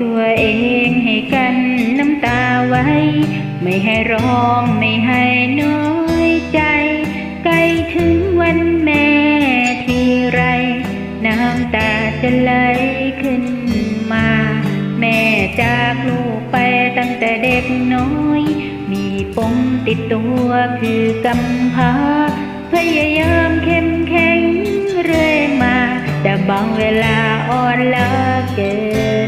ตัวเองให้กันน้ำตาไว้ ไม่ให้ร้องไม่ให้น้อยใจ ใกล้ถึงวันแม่ทีไร น้ำตาจะไหลขึ้นมา แม่จากลูกไปตั้งแต่เด็กน้อย มีปมติดตัวคือกำพร้าพยายามเข้มแข็งเรื่อยมา แต่บางเวลาอ่อนล้าเกิน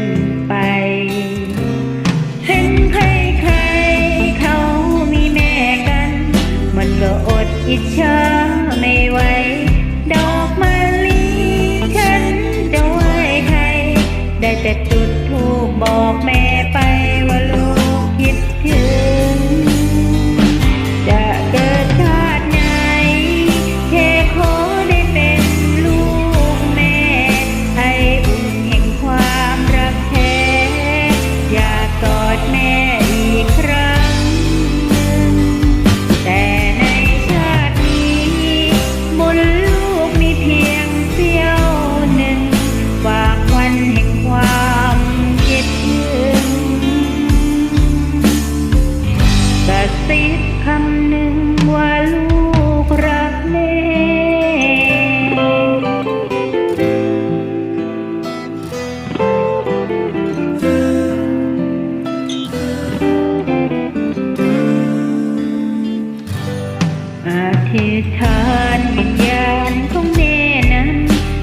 ธิษฐานวิญญาณของแม่นั้น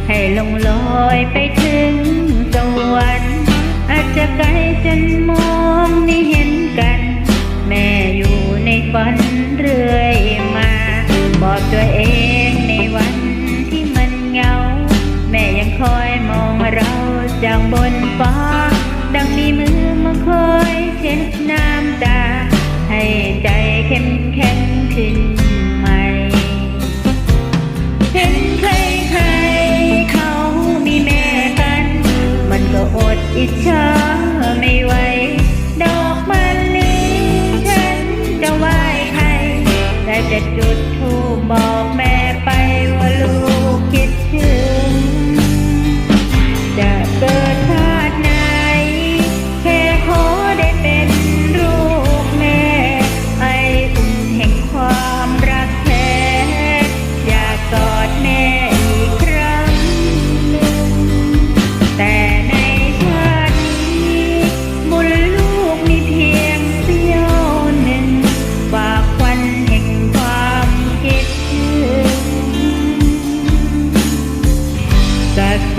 ให้ลงลอยไปถึงสวรรค์อาจจะไกลจนมองไม่เห็นกัน แม่อยู่ในฝันเรื่อยมาบอกตัวเองในวันที่มันเหงา แม่ยังคอยมองเราจากบนฟ้า ดังมีมือมาคอยเช็ดน้ำตา ใ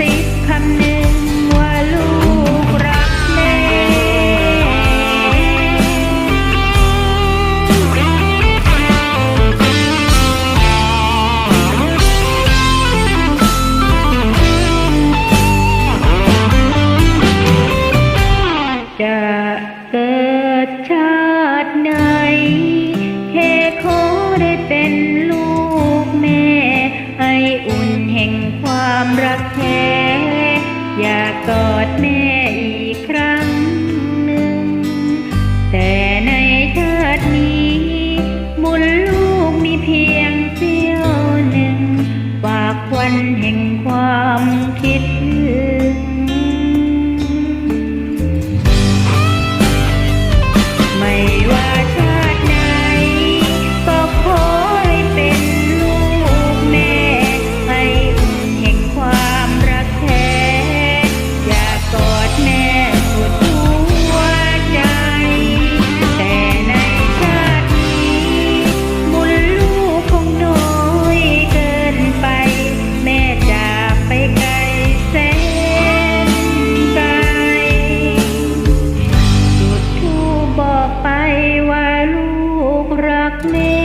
please come in. अपने